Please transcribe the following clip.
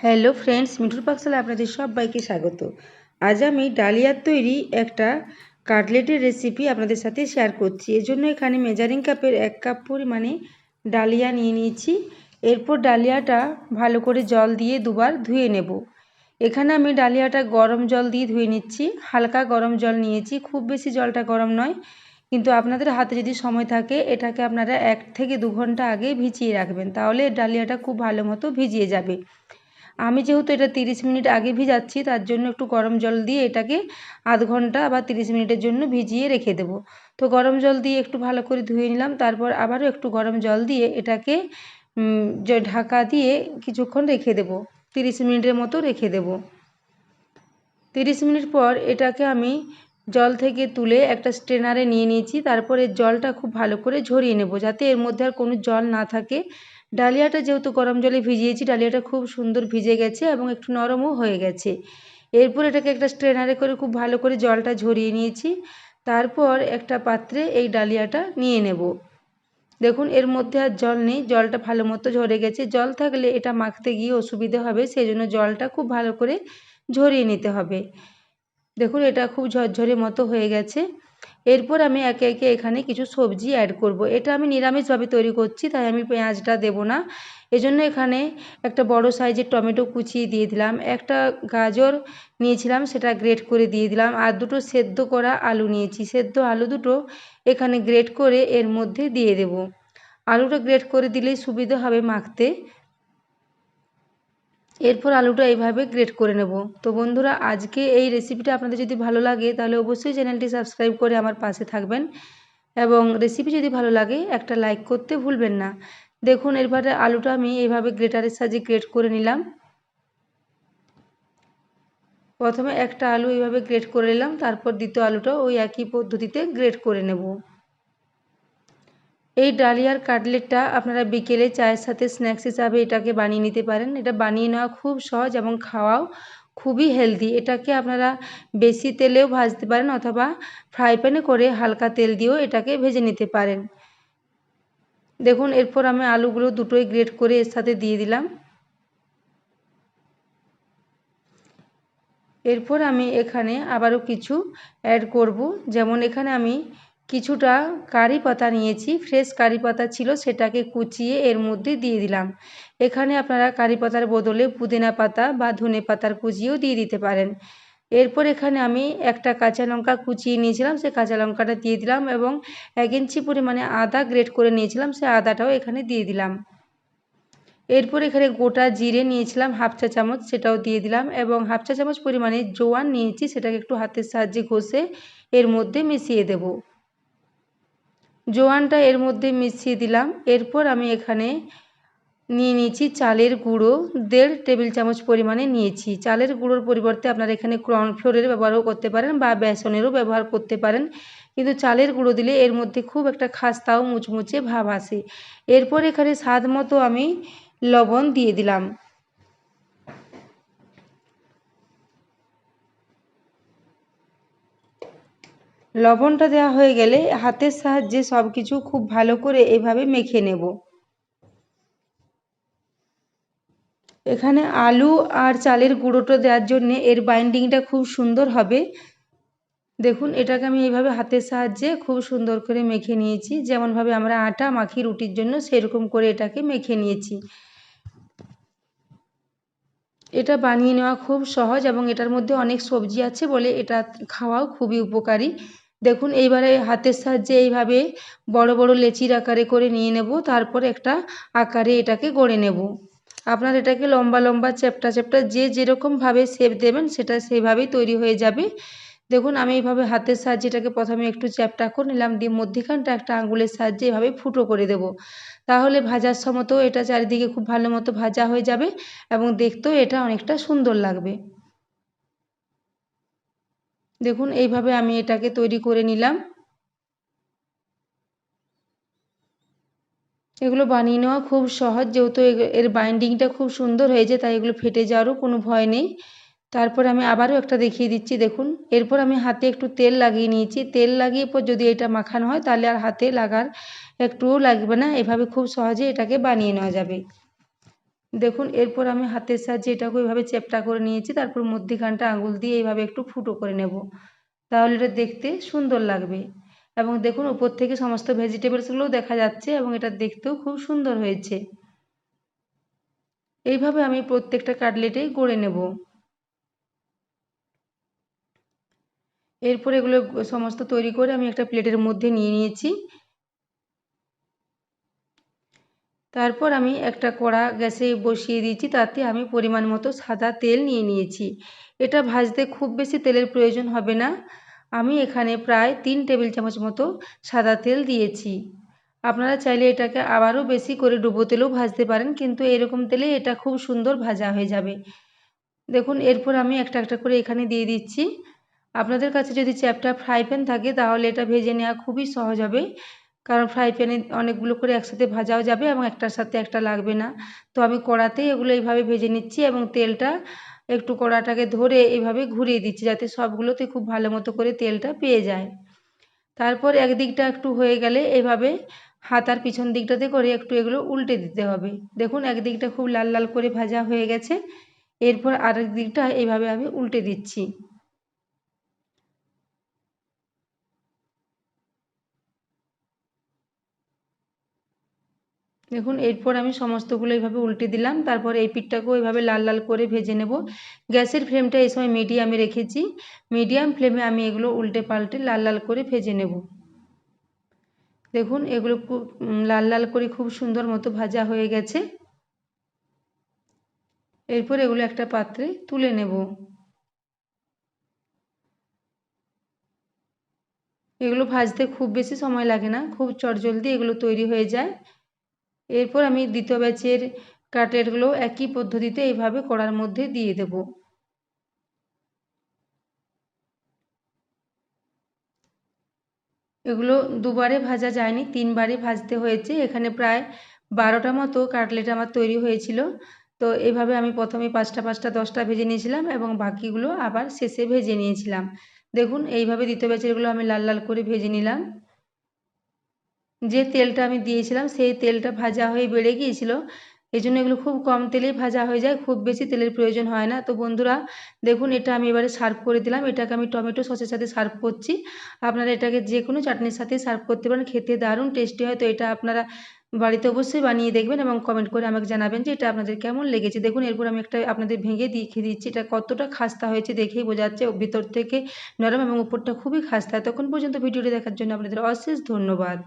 Hello friends মিঠুর পাকশালা আপনাদের সবাইকে স্বাগত। আজ আমি ডালিয়ার তৈরি একটা কাটলেটের রেসিপি আপনাদের সাথে শেয়ার করছি। এর জন্য এখানে মেজারিং কাপের এক কাপ পরিমাণে ডালিয়া নিয়ে নিয়েছি। এরপর ডালিয়াটা ভালো করে জল দিয়ে দুবার ধুয়ে নেব। এখানে আমি ডালিয়াটা গরম জল দিয়ে ধুয়ে নিচ্ছি। হালকা গরম জল নিয়েছি। খুব বেশি জলটা গরম নয়। কিন্তু আপনাদের হাতে যদি সময় থাকে, এটাকে আপনারা এক থেকে দু ঘণ্টা আগে ভিজিয়ে রাখবেন। তাহলে ডালিয়াটা খুব ভালো মতো ভিজিয়ে যাবে। আমি যেহেতু এটা তিরিশ মিনিট আগে ভিজাচ্ছি, তার জন্য একটু গরম জল দিয়ে এটাকে আধ ঘণ্টা বা তিরিশ মিনিটের জন্য ভিজিয়ে রেখে দেবো। তো গরম জল দিয়ে একটু ভালো করে ধুয়ে নিলাম, তারপর আবারও একটু গরম জল দিয়ে এটাকে ঢাকা দিয়ে কিছুক্ষণ রেখে দেবো, তিরিশ মিনিটের মতো রেখে দেবো। তিরিশ মিনিট পর এটাকে আমি জল থেকে তুলে একটা স্ট্রেনারে নিয়ে নিয়েছি, তারপরে জলটা খুব ভালো করে ঝরিয়ে নেব, যাতে এর মধ্যে আর কোনো জল না থাকে। ডালিয়াটা যেহেতু গরম জলে ভিজিয়েছি, ডালিয়াটা খুব সুন্দর ভিজে গেছে এবং একটু নরমও হয়ে গেছে। এরপর এটাকে একটা স্ট্রেনারে করে খুব ভালো করে জলটা ঝরিয়ে নিয়েছি। তারপর একটা পাত্রে এই ডালিয়াটা নিয়ে নেব। দেখুন, এর মধ্যে আর জল নেই, জলটা ভালো মতো ঝরে গেছে। জল থাকলে এটা মাখতে গিয়ে অসুবিধে হবে সেই জন্য জলটা খুব ভালো করে ঝরিয়ে নিতে হবে। দেখুন, এটা খুব ঝরঝরে মতো হয়ে গেছে। এরপর আমি একে একে এখানে কিছু সবজি অ্যাড করব। এটা আমি নিরামিষভাবে তৈরি করছি, তাই আমি পেঁয়াজটা দেব না। এজন্য এখানে একটা বড় সাইজের টমেটো কুচিয়ে দিয়ে দিলাম, একটা গাজর নিয়েছিলাম, সেটা গ্রেট করে দিয়ে দিলাম, আর দুটো সেদ্ধ করা আলু নিয়েছি। সেদ্ধ আলু দুটো এখানে গ্রেট করে এর মধ্যে দিয়ে দেব। আলুটা গ্রেট করে দিলেই সুবিধা হবে মাখতে। এরপর আলুটা এইভাবে গ্রেট করে নেব। তো বন্ধুরা, আজকে এই রেসিপিটা আপনাদের যদি ভালো লাগে, তাহলে অবশ্যই চ্যানেলটি সাবস্ক্রাইব করে আমার পাশে থাকবেন। এবং রেসিপি যদি ভালো লাগে, একটা লাইক করতে ভুলবেন না। দেখুন, এরপরে আলুটা আমি এইভাবে গ্রেটারের সাহায্যে গ্রেট করে নিলাম। প্রথমে একটা আলু এইভাবে গ্রেট করে নিলাম, তারপর দ্বিতীয় আলুটাও ওই একই পদ্ধতিতে গ্রেট করে নেব। এই ডালিয়ার কাটলেটটা আপনারা বিকেলে চায়ের সাথে স্ন্যাক্স হিসাবে এটাকে বানিয়ে নিতে পারেন। এটা বানিয়ে নেওয়া খুব সহজ এবং খাওয়াও খুবই হেলদি এটাকে আপনারা বেশি তেলেও ভাজতে পারেন অথবা ফ্রাই প্যানে করে হালকা তেল দিয়েও এটাকে ভেজে নিতে পারেন। দেখুন, এরপর আমি আলুগুলো দুটোই গ্রেট করে এর সাথে দিয়ে দিলাম। এরপর আমি এখানে আবারও কিছু অ্যাড করব। যেমন এখানে আমি কিছুটা কারি পাতা নিয়েছি ফ্রেশ কারি পাতা ছিল সেটাকে কুচিয়ে এর মধ্যে দিয়ে দিলাম। এখানে আপনারা কারি পাতার বদলে পুদিনা পাতা বা ধনে পাতার কুচিয়েও দিয়ে দিতে পারেন। এরপর এখানে আমি একটা কাঁচা লঙ্কা কুচিয়ে নিয়েছিলাম, সে কাঁচা লঙ্কাটা দিয়ে দিলাম এবং এক ইঞ্চি পরিমাণে আদা গ্রেট করে নিয়েছিলাম, সে আদাটাও এখানে দিয়ে দিলাম। এরপর এখানে গোটা জিরে নিয়েছিলাম, হাফ চা চামচ সেটাও দিয়ে দিলাম এবং হাফ চা চামচ পরিমাণে জোয়ান নিয়েছি, সেটাকে একটু হাতের সাহায্যে ঘষে এর মধ্যে মিশিয়ে দেব। জোয়ানটা এর মধ্যে মিশিয়ে দিলাম। এরপর আমি এখানে নিয়ে নিয়েছি চালের গুঁড়ো। দেড় টেবিল চামচ পরিমাণে নিয়েছি। চালের গুঁড়োর পরিবর্তে আপনারা এখানে কর্নফ্লোরের ব্যবহারও করতে পারেন বা বেসনেরও ব্যবহার করতে পারেন। কিন্তু চালের গুঁড়ো দিলে এর মধ্যে খুব একটা খাস্তাও মুচমুচে ভাব আসে। এরপর এখানে স্বাদ মতো আমি লবণ দিয়ে দিলাম। লবণটা দেওয়া হয়ে গেলে হাতের সাহায্যে সব কিছু খুব ভালো করে এভাবে মেখে নেব। এখানে আলু আর চালের গুঁড়োটা দেওয়ার জন্যে এর বাইন্ডিংটা খুব সুন্দর হবে। দেখুন, এটাকে আমি এইভাবে হাতের সাহায্যে খুব সুন্দর করে মেখে নিয়েছি। যেমনভাবে আমরা আটা, মাখি, রুটির জন্য সেরকম করে এটাকে মেখে নিয়েছি। এটা বানিয়ে নেওয়া খুব সহজ এবং এটার মধ্যে অনেক সবজি আছে বলে এটা খাওয়াও খুবই উপকারী। দেখুন, এইবারে হাতের সাহায্যে এইভাবে বড় বড় লেচির আকারে করে নিয়ে নেব, তারপর একটা আকারে এটাকে গড়ে নেব। আপনার এটাকে লম্বা লম্বা চ্যাপটা চ্যাপটা যে যেরকমভাবে শেপ দেবেন, সেটা সেইভাবেই তৈরি হয়ে যাবে। দেখুন, আমি এইভাবে হাতের সাহায্যে এটাকে প্রথমে একটু চ্যাপটা করে নিলাম, দিয়ে মধ্যিখানটা একটা আঙুলের সাহায্যে এভাবে ফুটো করে দেব। তাহলে ভাজার সময়তেও এটা চারিদিকে খুব ভালো মতো ভাজা হয়ে যাবে, এবং দেখতেও এটা অনেকটা সুন্দর লাগবে। দেখুন, এইভাবে আমি এটাকে তৈরি করে নিলাম। এগুলো বানিয়ে নেওয়া খুব সহজ, যেহেতু এর বাইন্ডিংটা খুব সুন্দর হয়েছে, তাই এগুলো ফেটে যাওয়ারও কোনো ভয় নেই। তারপর আমি আবারও একটা দেখিয়ে দিচ্ছি, দেখুন। এরপর আমি হাতে একটু তেল লাগিয়ে নিয়েছি। তেল লাগিয়ে পর যদি এটা মাখানো হয়, তাহলে আর হাতে লাগার একটুও লাগবে না। এভাবে খুব সহজে এটাকে বানিয়ে নেওয়া যাবে। দেখুন, এরপর আমি হাতের সাহায্যে এটাকে ওইভাবে চ্যাপটা করে নিয়েছি, তারপর মধ্যিখানটা আঙুল দিয়ে এইভাবে একটু ফুটো করে নেব। তাহলে এটা দেখতে সুন্দর লাগবে। এবং দেখুন, উপর থেকে সমস্ত ভেজিটেবলসগুলোও দেখা যাচ্ছে এবং এটা দেখতেও খুব সুন্দর হয়েছে। এইভাবে আমি প্রত্যেকটা কাটলেটেই গড়ে নেব। এরপর এগুলো সমস্ত তৈরি করে আমি একটা প্লেটের মধ্যে নিয়ে নিয়েছি। তারপর আমি একটা কড়া গ্যাসে বসিয়ে দিয়েছি, তাতে আমি পরিমাণ মতো সাদা তেল নিয়ে নিয়েছি। এটা ভাজতে খুব বেশি তেলের প্রয়োজন হবে না। আমি এখানে প্রায় তিন টেবিল চামচ মতো সাদা তেল দিয়েছি। আপনারা চাইলে এটাকে আবারও বেশি করে ডুবো তেলেও ভাজতে পারেন, কিন্তু এরকম তেলে এটা খুব সুন্দর ভাজা হয়ে যাবে। দেখুন, এরপর আমি একটা একটা করে এখানে দিয়ে দিচ্ছি। আপনাদের কাছে যদি চ্যাপটা ফ্রাই প্যান থাকে, তাহলে এটা ভেজে নেওয়া খুবই সহজ হবে। কারণ ফ্রাই প্যানে অনেকগুলো করে একসাথে ভাজাও যাবে এবং একটার সাথে একটা লাগবে না। তো আমি কড়াতেই এগুলো এইভাবে ভেজে নিচ্ছি এবং তেলটা একটু কড়াটাকে ধরে এইভাবে ঘুরিয়ে দিচ্ছি যাতে সবগুলোতে খুব ভালো মতো করে তেলটা পেয়ে যায়। তারপর একদিকটা একটু হয়ে গেলে এভাবে হাতার পিছন দিকটাতে করে একটু এগুলো উল্টে দিতে হবে। দেখুন একদিকটা খুব লাল লাল করে ভাজা হয়ে গেছে। এরপর আরেক দিকটা এইভাবে আমি উল্টে দিচ্ছি। দেখুন, এরপর আমি সমস্তগুলো এইভাবে উল্টে দিলাম। তারপর এই পিঠটাকেও এইভাবে লাল লাল করে ভেজে নেব। গ্যাসের ফ্লেমটা এই সময় মিডিয়ামে রেখেছি। মিডিয়াম ফ্লেমে আমি এগুলো উল্টে পাল্টে লাল লাল করে ভেজে নেব। দেখুন, এগুলো লাল লাল করে খুব সুন্দর মতো ভাজা হয়ে গেছে। এরপর এগুলো একটা পাত্রে তুলে নেব। এগুলো ভাজতে খুব বেশি সময় লাগে না। খুব চটজলদি এগুলো তৈরি হয়ে যায়। এরপর আমি দ্বিতীয় ব্যাচের কাটলেটগুলো একই পদ্ধতিতে এইভাবে কড়ার মধ্যে দিয়ে দেব। এগুলো দুবারে ভাজা যায়নি তিনবারে ভাজতে হয়েছে। এখানে প্রায় বারোটা মতো কাটলেট আমার তৈরি হয়েছিল। তো এইভাবে আমি প্রথমে পাঁচটা পাঁচটা, দশটা ভেজে নিয়েছিলাম এবং বাকিগুলো আবার শেষে ভেজে নিয়েছিলাম। দেখুন, এইভাবে দ্বিতীয় ব্যাচেরগুলো আমি লাল লাল করে ভেজে নিলাম। যে তেলটা আমি দিয়েছিলাম, সেই তেলটা ভাজা হয়ে বেড়ে গিয়েছিল। এই জন্য এগুলো খুব কম তেলেই ভাজা হয়ে যায়, খুব বেশি তেলের প্রয়োজন হয় না। তো বন্ধুরা, দেখুন এটা আমি এবারে সার্ভ করে দিলাম। এটাকে আমি টমেটো সসের সাথে সার্ভ করছি। আপনারা এটাকে যে কোনো চাটনির সাথে সার্ভ করতে পারেন, খেতে দারুণ টেস্টি হয়। তো এটা আপনারা বাড়িতে অবশ্যই বানিয়ে দেখবেন এবং কমেন্ট করে আমাকে জানাবেন যে এটা আপনাদের কেমন লেগেছে। দেখুন, এরপর আমি একটা আপনাদের ভেঙে দেখিয়ে দিচ্ছি। এটা কতটা খাস্তা হয়েছে দেখেই বোঝা যাচ্ছে ভিতর থেকে নরম এবং উপরটা খুবই খাস্তা। তখন পর্যন্ত ভিডিওটি দেখার জন্য আপনাদের অশেষ ধন্যবাদ।